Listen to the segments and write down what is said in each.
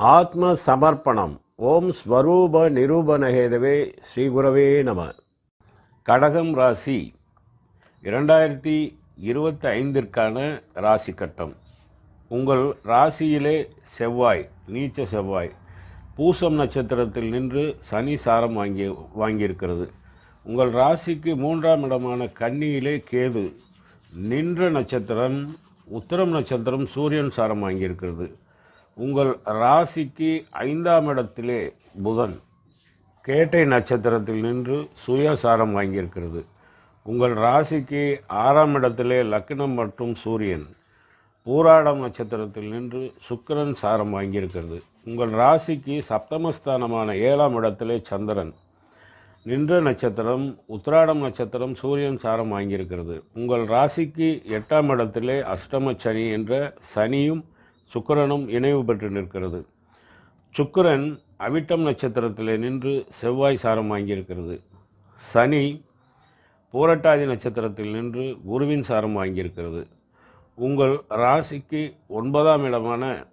ஆத்ம சமர்ப்பணம் ஓம் ஸ்வரூப நிரூபணஹேதவே ஸ்ரீகுரவே நம. கடகம் ராசி. இரண்டாயிரத்தி இருபத்தி ஐந்திற்கான ராசி கட்டம் உங்கள் ராசியிலே செவ்வாய் நீச்ச செவ்வாய் பூசம் நட்சத்திரத்தில் நின்று சனி சாரம் வாங்கி வாங்கியிருக்கிறது. உங்கள் ராசிக்கு மூன்றாம் இடமான கன்னியிலே கேது. நின்ற நட்சத்திரம் உத்தரம் நட்சத்திரம் சூரியன் சாரம் வாங்கியிருக்கிறது. உங்கள் ராசிக்கு ஐந்தாம் இடத்திலே புதன் கேட்டை நட்சத்திரத்தில் நின்று சுயசாரம் வாங்கியிருக்கிறது. உங்கள் ராசிக்கு ஆறாம் இடத்திலே லக்னம் மற்றும் சூரியன் பூராடம் நட்சத்திரத்தில் நின்று சுக்கிரன் சாரம் வாங்கியிருக்கிறது. உங்கள் ராசிக்கு சப்தமஸ்தானமான ஏழாம் இடத்திலே சந்திரன் நின்ற நட்சத்திரம் உத்திராடம் நட்சத்திரம் சூரியன் சாரம் வாங்கியிருக்கிறது. உங்கள் ராசிக்கு எட்டாம் இடத்திலே அஷ்டம சனி என்ற சனியும் சுக்கிரனும் இணைவு பெற்று நிற்கிறது. சுக்கரன் அவிட்டம் நட்சத்திரத்திலே நின்று செவ்வாய் சாரம் வாங்கியிருக்கிறது. சனி பூரட்டாதி நட்சத்திரத்தில் நின்று குருவின் சாரம் வாங்கியிருக்கிறது. உங்கள் ராசிக்கு ஒன்பதாம் இடமான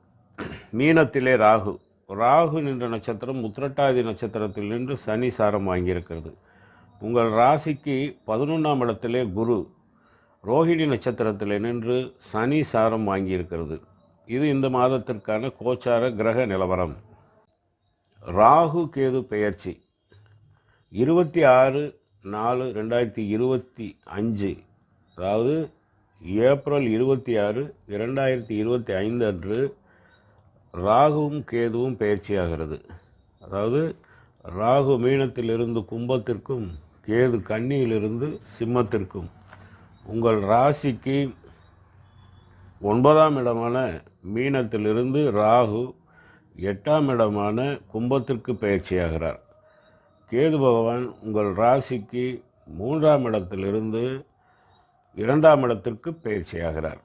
மீனத்திலே ராகு. ராகு நின்ற நட்சத்திரம் உத்திரட்டாதி நட்சத்திரத்தில் நின்று சனி சாரம் வாங்கியிருக்கிறது. உங்கள் ராசிக்கு பதினொன்றாம் இடத்திலே குரு. ரோஹிணி நட்சத்திரத்தில் நின்று சனி சாரம் வாங்கியிருக்கிறது. இது இந்த மாதத்திற்கான கோச்சார கிரக நிலவரம். ராகு கேது பெயர்ச்சி. இருபத்தி ஆறு நாலு ரெண்டாயிரத்தி இருபத்தி அஞ்சு அதாவது ஏப்ரல் இருபத்தி ஆறு இரண்டாயிரத்தி இருபத்தி ஐந்து அன்று ராகுவும் கேதுவும் பயிற்சியாகிறது அதாவது ராகு மீனத்திலிருந்து கும்பத்திற்கும் கேது கன்னியிலிருந்து சிம்மத்திற்கும். உங்கள் ராசிக்கு ஒன்பதாம் இடமான மீனத்திலிருந்து ராகு எட்டாம் இடமான கும்பத்திற்கு பயிற்சியாகிறார். கேது பகவான் உங்கள் ராசிக்கு மூன்றாம் இடத்திலிருந்து இரண்டாம் இடத்திற்கு பயிற்சியாகிறார்.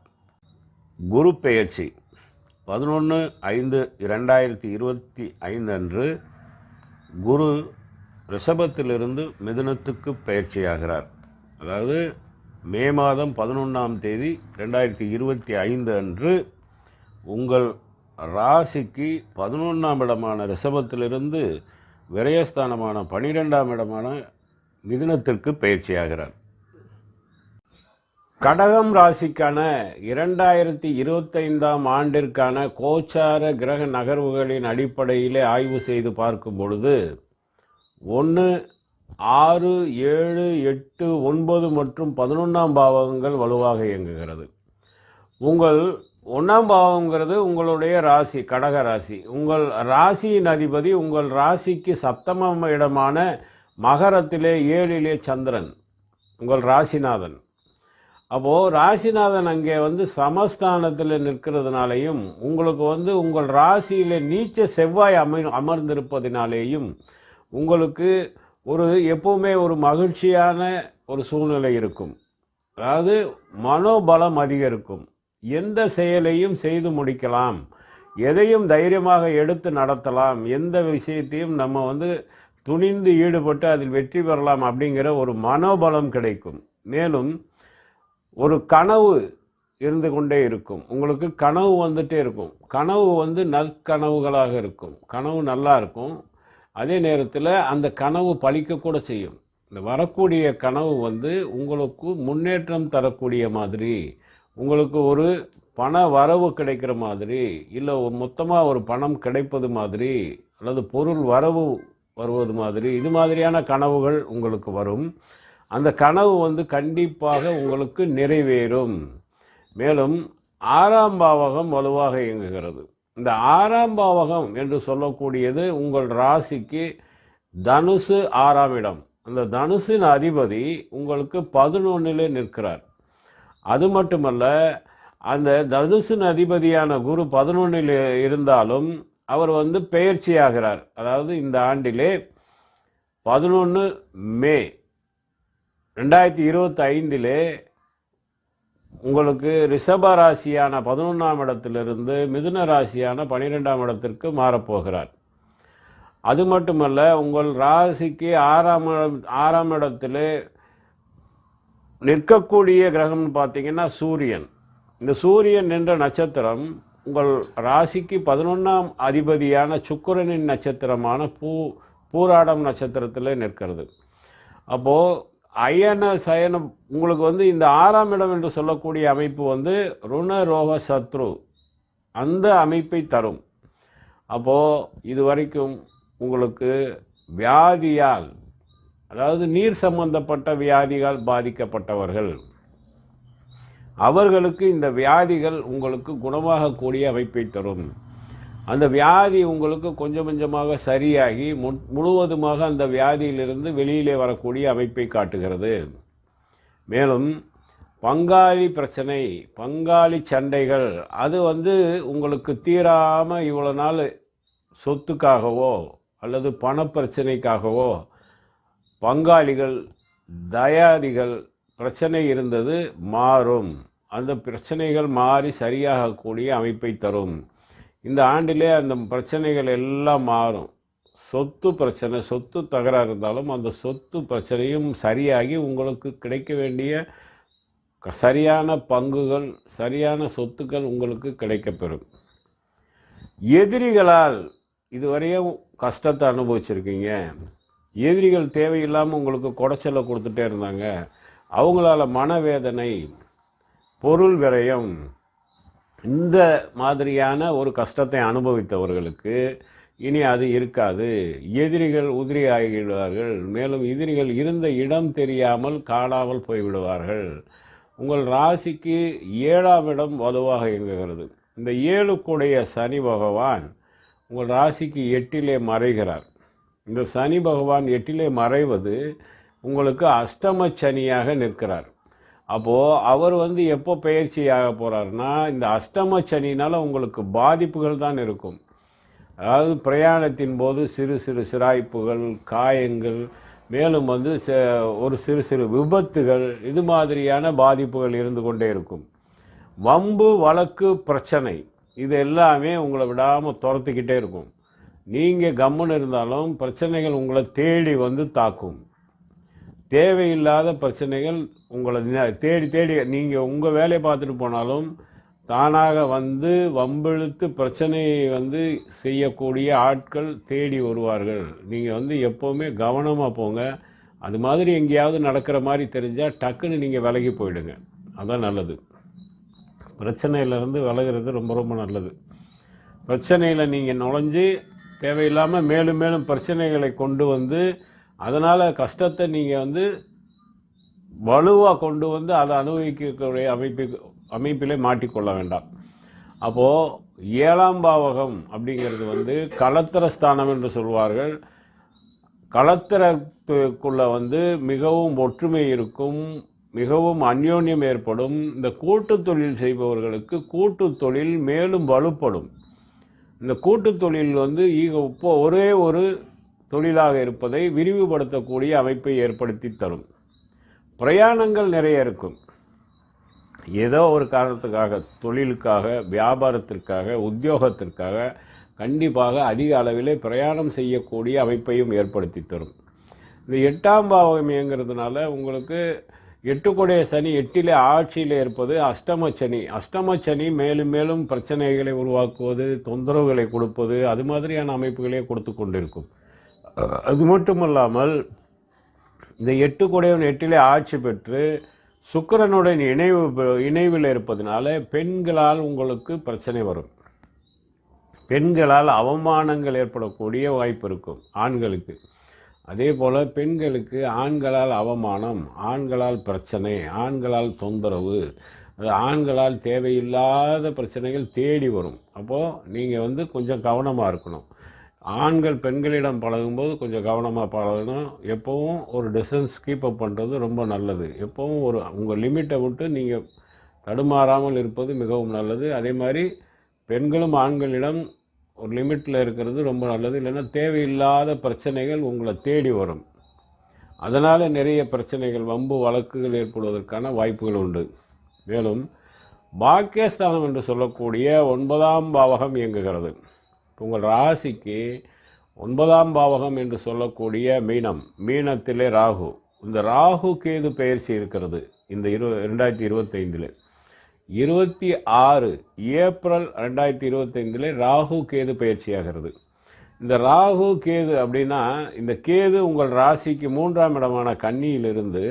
குரு பெயர்ச்சி பதினொன்று ஐந்து இரண்டாயிரத்தி இருபத்தி ஐந்து அன்று குரு ரிஷபத்திலிருந்து மிதுனத்துக்கு பயிற்சியாகிறார். அதாவது மே மாதம் பதினொன்றாம் தேதி ரெண்டாயிரத்தி இருபத்தி ஐந்து அன்று உங்கள் ராசிக்கு பதினொன்றாம் இடமான ரிஷபத்திலிருந்து விரயஸ்தானமான பனிரெண்டாம் இடமான மிதுனத்திற்கு பயிற்சியாகிறார். கடகம் ராசிக்கான இரண்டாயிரத்தி இருபத்தைந்தாம் ஆண்டிற்கான கோச்சார கிரக நகர்வுகளின் அடிப்படையிலே ஆய்வு செய்து பார்க்கும் பொழுது ஒன்று ஆறு ஏழு எட்டு ஒன்பது மற்றும் பதினொன்றாம் பாவகங்கள் வலுவாக இயங்குகிறது. உங்கள் ஒன்றாம் பாவங்கிறது உங்களுடைய ராசி கடக ராசி. உங்கள் ராசியின் அதிபதி உங்கள் ராசிக்கு சப்தம இடமான மகரத்திலே ஏழிலே சந்திரன் உங்கள் ராசிநாதன். அப்போது ராசிநாதன் அங்கே வந்து சமஸ்தானத்தில் நிற்கிறதுனாலையும் உங்களுக்கு வந்து உங்கள் ராசியில் நீச்ச செவ்வாய் அமை அமர்ந்திருப்பதினாலேயும் உங்களுக்கு ஒரு எப்பவுமே ஒரு மகிழ்ச்சியான ஒரு சூழ்நிலை இருக்கும். அதாவது மனோபலம் அதிகரிக்கும். எந்த செயலையும் செய்து முடிக்கலாம். எதையும் தைரியமாக எடுத்து நடத்தலாம். எந்த விஷயத்தையும் நம்ம வந்து துணிந்து ஈடுபட்டு அதில் வெற்றி பெறலாம் அப்படிங்கிற ஒரு மனோபலம் கிடைக்கும். மேலும் ஒரு கனவு இருந்து கொண்டே இருக்கும். உங்களுக்கு கனவு வந்துட்டே இருக்கும். கனவு வந்து நற்கனவுகளாக இருக்கும். கனவு நல்லா இருக்கும். அதே நேரத்தில் அந்த கனவு பழிக்கக்கூட செய்யும். இந்த வரக்கூடிய கனவு வந்து உங்களுக்கு முன்னேற்றம் தரக்கூடிய மாதிரி. உங்களுக்கு ஒரு பண வரவு கிடைக்கிற மாதிரி இல்லை மொத்தமாக ஒரு பணம் கிடைப்பது மாதிரி அல்லது பொருள் வரவு வருவது மாதிரி இது மாதிரியான கனவுகள் உங்களுக்கு வரும். அந்த கனவு வந்து கண்டிப்பாக உங்களுக்கு நிறைவேறும். மேலும் ஆறாம் பாவகம் வலுவாக இயங்குகிறது. இந்த ஆறாம் பாவகம் என்று சொல்லக்கூடியது உங்கள் ராசிக்கு தனுசு ஆறாம் இடம். அந்த தனுசின் அதிபதி உங்களுக்கு பதினொன்றிலே நிற்கிறார். அது மட்டுமல்ல அந்த தனுசின் அதிபதியான குரு பதினொன்றில் இருந்தாலும் அவர் வந்து பெயர்ச்சியாகிறார். அதாவது இந்த ஆண்டிலே பதினொன்று மே ரெண்டாயிரத்தி இருபத்தி ஐந்திலே உங்களுக்கு ரிஷப ராசியான பதினொன்றாம் இடத்திலிருந்து மிதுன ராசியான பனிரெண்டாம் இடத்திற்கு மாறப்போகிறார். அது மட்டுமல்ல உங்கள் ராசிக்கு ஆறாம் இடம்- ஆறாம் இடத்திலே நிற்கக்கூடிய கிரகம்னு பார்த்தீங்கன்னா சூரியன். இந்த சூரியன் என்ற நட்சத்திரம் உங்கள் ராசிக்கு பதினொன்றாம் அதிபதியான சுக்கரனின் நட்சத்திரமான பூ பூராடம் நட்சத்திரத்தில் நிற்கிறது. அப்போது அயன சயனம் உங்களுக்கு வந்து இந்த ஆறாம் இடம் என்று சொல்லக்கூடிய அமைப்பு வந்து ருண ரோக சத்ரு. அந்த அமைப்பை தரும். அப்போது இது வரைக்கும் உங்களுக்கு வியாதியால் அதாவது நீர் சம்பந்தப்பட்ட வியாதிகள் பாதிக்கப்பட்டவர்கள். அவர்களுக்கு இந்த வியாதிகள் உங்களுக்கு குணமாகக்கூடிய அமைப்பை தரும். அந்த வியாதி உங்களுக்கு கொஞ்சம் கொஞ்சமாக சரியாகி மு- முழுவதுமாக அந்த வியாதியிலிருந்து வெளியிலே வரக்கூடிய அமைப்பை காட்டுகிறது. மேலும் பங்காளி பிரச்சனை பங்காளி சண்டைகள் அது வந்து உங்களுக்கு தீராமல் இவ்வளோ நாள் சொத்துக்காகவோ அல்லது பணப்பிரச்சனைக்காகவோ பங்காளிகள் தயாதிகள் பிரச்சனை இருந்தது மாறும். அந்த பிரச்சனைகள் மாறி சரியாகக்கூடிய அமைப்பை தரும். இந்த ஆண்டிலே அந்த பிரச்சனைகள் எல்லாம் மாறும். சொத்து பிரச்சனை சொத்து தகராறு இருந்தாலும் அந்த சொத்து பிரச்சனையும் சரியாகி உங்களுக்கு கிடைக்க வேண்டிய க- சரியான பங்குகள் சரியான சொத்துக்கள் உங்களுக்கு கிடைக்கப்பெறும் எதிரிகளால் இதுவரையும் கஷ்டத்தை அனுபவிச்சிருக்கீங்க. எதிரிகள் தேவையில்லாமல் உங்களுக்கு குடைச்சலை கொடுத்துட்டே இருந்தாங்க. அவங்களால மனவேதனை பொருள் விரயம் இந்த மாதிரியான ஒரு கஷ்டத்தை அனுபவித்தவர்களுக்கு இனி அது இருக்காது. எதிரிகள் உதிரி ஆகிவிடுவார்கள். மேலும் எதிரிகள் இருந்த இடம் தெரியாமல் காணாமல் போய்விடுவார்கள். உங்கள் ராசிக்கு ஏழாம் இடம் வலுவாக இயங்குகிறது. இந்த ஏழுக்குடைய சனி பகவான் உங்கள் ராசிக்கு எட்டிலே மறைகிறார். இந்த சனி பகவான் எட்டிலே மறைவது உங்களுக்கு அஷ்டம சனியாக நிற்கிறார். அப்போது அவர் வந்து எப்போ பயிற்சி ஆக போகிறாருன்னா இந்த அஷ்டம சனினால் உங்களுக்கு பாதிப்புகள் தான் இருக்கும். அதாவது பிரயாணத்தின் போது சிறு சிறு சிராய்ப்புகள் காயங்கள் மேலும் வந்து ச- ஒரு சிறு சிறு விபத்துகள் இது மாதிரியான பாதிப்புகள் இருந்து கொண்டே இருக்கும். வம்பு வழக்கு பிரச்சனை இது எல்லாமே உங்களை விடாமல் துரத்துக்கிட்டே இருக்கும். நீங்கள் கம்முன்னு இருந்தாலும் பிரச்சனைகள் உங்களை தேடி வந்து தாக்கும். தேவையில்லாத பிரச்சனைகள் உங்களை ந- தேடி தேடி நீங்கள் உங்கள் வேலையை பார்த்துட்டு போனாலும் தானாக வந்து வம்பிழுத்து பிரச்சனையை வந்து செய்யக்கூடிய ஆட்கள் தேடி வருவார்கள். நீங்கள் வந்து எப்போவுமே கவனமாக போங்க. அது மாதிரி எங்கேயாவது நடக்கிற மாதிரி தெரிஞ்சால் டக்குன்னு நீங்கள் விலகி போயிடுங்க. அதான் நல்லது. பிரச்சனையிலேருந்து விலகிறது ரொம்ப ரொம்ப நல்லது. பிரச்சனையில் நீங்கள் நுழைஞ்சு தேவையில்லாமல் மேலும் மேலும் பிரச்சனைகளை கொண்டு வந்து அதனால் கஷ்டத்தை நீங்கள் வந்து வலுவாக கொண்டு வந்து அதை அனுபவிக்கக்கூடிய அமைப்பு அமைப்பிலே மாட்டிக்கொள்ள வேண்டாம். அப்போது ஏழாம் பாவகம் அப்படிங்கிறது வந்து களத்திர ஸ்தானம் என்று சொல்வார்கள். களத்திரத்துக்குள்ள வந்து மிகவும் ஒற்றுமை இருக்கும் மிகவும் அந்யோன்யம் ஏற்படும். இந்த கூட்டு தொழில் செய்பவர்களுக்கு கூட்டு தொழில் மேலும் வலுப்படும். இந்த கூட்டு தொழில் வந்து ஈக இப்போ ஒரே ஒரு தொழிலாக இருப்பதை விரிவுபடுத்தக்கூடிய அமைப்பை ஏற்படுத்தி தரும். பிரயாணங்கள் நிறைய இருக்கும். ஏதோ ஒரு காரணத்துக்காக தொழிலுக்காக வியாபாரத்திற்காக உத்தியோகத்திற்காக கண்டிப்பாக அதிக அளவில் பிரயாணம் செய்யக்கூடிய அமைப்பையும் ஏற்படுத்தி தரும். இந்த எட்டாம் பாவகமியங்கிறதுனால உங்களுக்கு எட்டுக்குடைய சனி எட்டிலே ஆட்சியில் இருப்பது அஷ்டம சனி. அஷ்டம சனி மேலும் மேலும் பிரச்சனைகளை உருவாக்குவது தொந்தரவுகளை கொடுப்பது அது மாதிரியான அமைப்புகளே கொடுத்து கொண்டிருக்கும். அது மட்டுமல்லாமல் இந்த எட்டு குடையவன் எட்டிலே ஆட்சி பெற்று சுக்கிரனுடன் இணைவு இணைவில் இருப்பதனால பெண்களால் உங்களுக்கு பிரச்சனை வரும். பெண்களால் அவமானங்கள் ஏற்படக்கூடிய வாய்ப்பு இருக்கும் ஆண்களுக்கு. அதே போல் பெண்களுக்கு ஆண்களால் அவமானம் ஆண்களால் பிரச்சனை ஆண்களால் தொந்தரவு அது ஆண்களால் தேவையில்லாத பிரச்சனைகள் தேடி வரும். அப்போது நீங்கள் வந்து கொஞ்சம் கவனமாக இருக்கணும். ஆண்கள் பெண்களிடம் பழகும்போது கொஞ்சம் கவனமாக பழகணும். எப்போவும் ஒரு டிஸ்டன்ஸ் கீப் அப் பண்ணுறது ரொம்ப நல்லது. எப்போவும் ஒரு உங்கள் லிமிட்டை விட்டு நீங்கள் தடுமாறாமல் இருப்பது மிகவும் நல்லது. அதே மாதிரி பெண்களும் ஆண்களிடம் ஒரு லிமிட்டில் இருக்கிறது ரொம்ப நல்லது. இல்லைன்னா தேவையில்லாத பிரச்சனைகள் உங்களை தேடி வரும். அதனால் நிறைய பிரச்சனைகள் வம்பு வழக்குகள் ஏற்படுவதற்கான வாய்ப்புகள் உண்டு. மேலும் பாக்கியஸ்தானம் என்று சொல்லக்கூடிய ஒன்பதாம் பாவகம் இயங்குகிறது. உங்கள் ராசிக்கு ஒன்பதாம் பாவகம் என்று சொல்லக்கூடிய மீனம் மீனத்திலே ராகு. இந்த ராகு கேது பயிற்சி இருக்கிறது. இந்த இரு ரெண்டாயிரத்தி இருபத்தைந்தில். இருபத்தி ஆறு ஏப்ரல் ரெண்டாயிரத்தி இருபத்தைந்தில் ராகு கேது பயிற்சியாகிறது. இந்த ராகு கேது அப்படின்னா இந்த கேது உங்கள் ராசிக்கு மூன்றாம் இடமான கன்னியிலிருந்து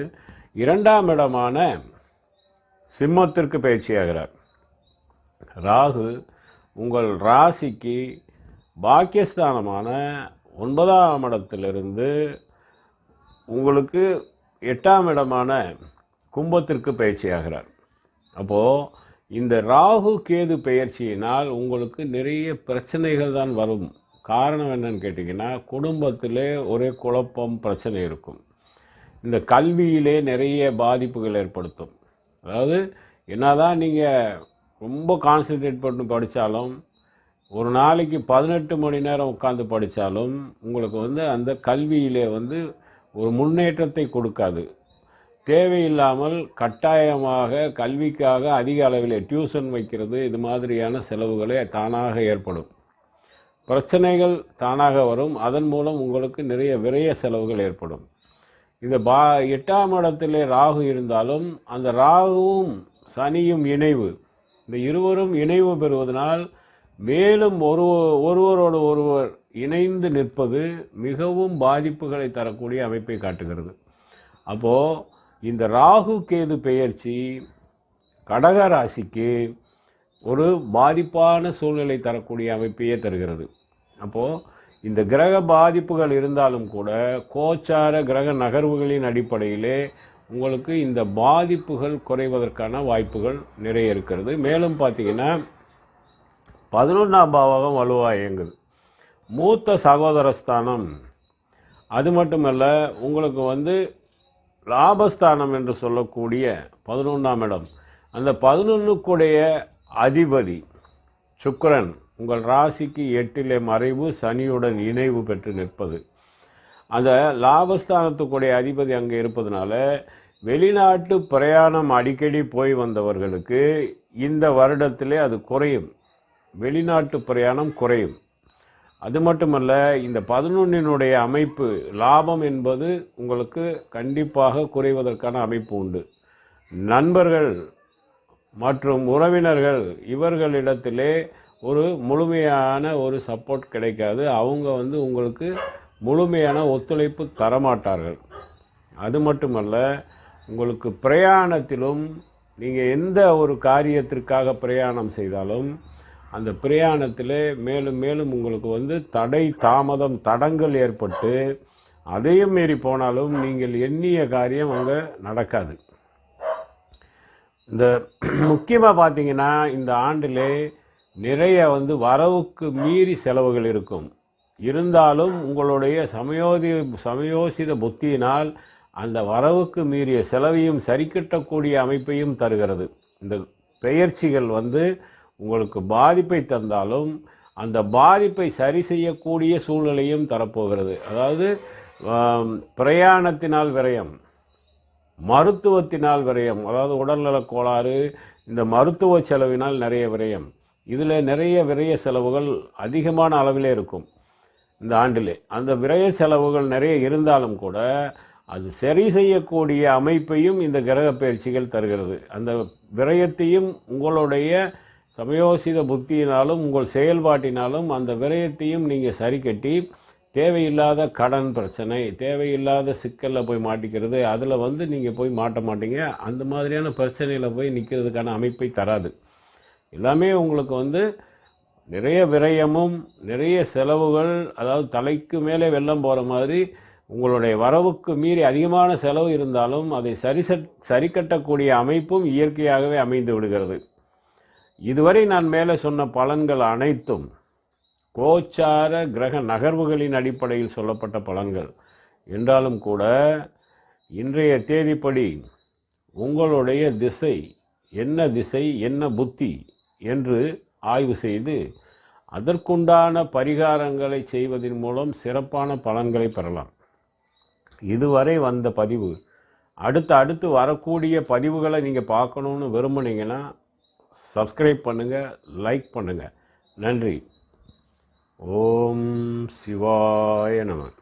இரண்டாம் இடமான சிம்மத்திற்கு பயிற்சியாகிறார். ராகு உங்கள் ராசிக்கு பாக்கியஸ்தானமான ஒன்பதாம் இடத்திலிருந்து உங்களுக்கு எட்டாம் இடமான கும்பத்திற்கு பயிற்சியாகிறார். அப்போது இந்த ராகு கேது பெயர்ச்சியினால் உங்களுக்கு நிறைய பிரச்சனைகள் தான் வரும். காரணம் என்னன்னு கேட்டிங்கன்னா குடும்பத்திலே ஒரே குழப்பம் பிரச்சனை இருக்கும். இந்த கல்வியிலே நிறைய பாதிப்புகள் ஏற்படுத்தும். அதாவது என்னதான் நீங்கள் ரொம்ப கான்சென்ட்ரேட் பண்ணி படித்தாலும் ஒரு நாளைக்கு பதினெட்டு மணி நேரம் உட்காந்து படித்தாலும் உங்களுக்கு வந்து அந்த கல்வியிலே வந்து ஒரு முன்னேற்றத்தை கொடுக்காது. தேவையில்லாமல் கட்டாயமாக கல்விக்காக அதிக அளவில் டியூஷன் வைக்கிறது இது மாதிரியான செலவுகளே தானாக ஏற்படும். பிரச்சனைகள் தானாக வரும். அதன் மூலம் உங்களுக்கு நிறைய விரைய செலவுகள் ஏற்படும். இந்த பா எட்டாம் இடத்திலே ராகு இருந்தாலும் அந்த ராகுவும் சனியும் இணைவு. இந்த இருவரும் இணைவு பெறுவதனால் மேலும் ஒரு ஒருவரோடு ஒருவர் இணைந்து நிற்பது மிகவும் பாதிப்புகளை தரக்கூடிய அமைப்பை காட்டுகிறது. அப்போது இந்த ராகு கேது பெயர்ச்சி கடக ராசிக்கு ஒரு பாதிப்பான சூழ்நிலை தரக்கூடிய அமைப்பையே தருகிறது. அப்போது இந்த கிரக பாதிப்புகள் இருந்தாலும் கூட கோச்சார கிரக நகர்வுகளின் அடிப்படையிலே உங்களுக்கு இந்த பாதிப்புகள் குறைவதற்கான வாய்ப்புகள் நிறைய இருக்கிறது. மேலும் பார்த்தீங்கன்னா பதினொன்றாம் பாவகம் வலுவாக இயங்குது. மூத்த சகோதரஸ்தானம் அது மட்டுமல்ல உங்களுக்கு வந்து லாபஸ்தானம் என்று சொல்லக்கூடிய பதினொன்றாம் இடம். அந்த பதினொன்றுக்குடைய அதிபதி சுக்கரன் உங்கள் ராசிக்கு எட்டிலே மறைவு சனியுடன் இணைவு பெற்று நிற்பது. அந்த லாபஸ்தானத்துக்குடைய அதிபதி அங்கே இருப்பதனால வெளிநாட்டு பிரயாணம் அடிக்கடி போய் வந்தவர்களுக்கு இந்த வருடத்திலே அது குறையும். வெளிநாட்டு பிரயாணம் குறையும். அது மட்டுமல்ல இந்த பதினொன்றினுடைய அமைப்பு லாபம் என்பது உங்களுக்கு கண்டிப்பாக குறைவதற்கான அமைப்பு உண்டு. நண்பர்கள் மற்றும் உறவினர்கள் இவர்களிடத்திலே ஒரு முழுமையான ஒரு சப்போர்ட் கிடைக்காது. அவங்க வந்து உங்களுக்கு முழுமையான ஒத்துழைப்பு தரமாட்டார்கள். அது மட்டுமல்ல உங்களுக்கு பிரயாணத்திலும் நீங்கள் எந்த ஒரு காரியத்திற்காக பிரயாணம் செய்தாலும் அந்த பிரயாணத்தில் மேலும் மேலும் உங்களுக்கு வந்து தடை தாமதம் தடங்கள் ஏற்பட்டு அதையும் மீறி போனாலும் நீங்கள் எண்ணிய காரியம் அங்கே நடக்காது. இந்த முக்கியமாக பார்த்தீங்கன்னா இந்த ஆண்டிலே நிறைய வந்து வரவுக்கு மீறி செலவுகள் இருக்கும். இருந்தாலும் உங்களுடைய சமயோதி சமயோசித புத்தியினால் அந்த வரவுக்கு மீறிய செலவையும் சரிக்கட்டக்கூடிய அமைப்பையும் தருகிறது. இந்த பெயர்ச்சிகள் வந்து உங்களுக்கு பாதிப்பை தந்தாலும் அந்த பாதிப்பை சரி செய்யக்கூடிய சூழ்நிலையும் தரப்போகிறது. அதாவது பிரயாணத்தினால் விரயம் மருத்துவத்தினால் விரயம் அதாவது உடல்நலக் கோளாறு இந்த மருத்துவ செலவினால் நிறைய விரயம். இதில் நிறைய விரய செலவுகள் அதிகமான அளவிலே இருக்கும் இந்த ஆண்டிலே. அந்த விரய செலவுகள் நிறைய இருந்தாலும் கூட அது சரி செய்யக்கூடிய அமைப்பையும் இந்த கிரக பயிற்சிகள் தருகிறது. அந்த விரயத்தையும் உங்களுடைய சமயோசித புத்தியினாலும் உங்கள் செயல்பாட்டினாலும் அந்த விரயத்தையும் நீங்கள் சரி கட்டி தேவையில்லாத கடன் பிரச்சனை தேவையில்லாத சிக்கலில் போய் மாட்டிக்கிறது அதில் வந்து நீங்கள் போய் மாட்ட மாட்டீங்க. அந்த மாதிரியான பிரச்சனையில் போய் நிற்கிறதுக்கான அமைப்பை தராது. எல்லாமே உங்களுக்கு வந்து நிறைய விரயமும் நிறைய செலவுகள் அதாவது தலைக்கு மேலே வெள்ளம் போகிற மாதிரி உங்களுடைய வரவுக்கு மீறி அதிகமான செலவு இருந்தாலும் அதை சரி சரி கட்டக்கூடிய அமைப்பும் இயற்கையாகவே அமைந்து விடுகிறது. இதுவரை நான் மேலே சொன்ன பலன்கள் அனைத்தும் கோச்சார கிரக நகர்வுகளின் அடிப்படையில் சொல்லப்பட்ட பலன்கள். என்றாலும் கூட இன்றைய தேதிப்படி உங்களுடைய திசை என்ன திசை என்ன புத்தி என்று ஆய்வு செய்து அதற்குண்டான பரிகாரங்களை செய்வதன் மூலம் சிறப்பான பலன்களை பெறலாம். இதுவரை வந்த பதிவு அடுத்து அடுத்து வரக்கூடிய பதிவுகளை நீங்கள் பார்க்கணுன்னு விரும்புனீங்கன்னா சப்ஸ்கிரைப் பண்ணுங்கள் லைக் பண்ணுங்கள் நன்றி. ஓம் சிவாய நமன்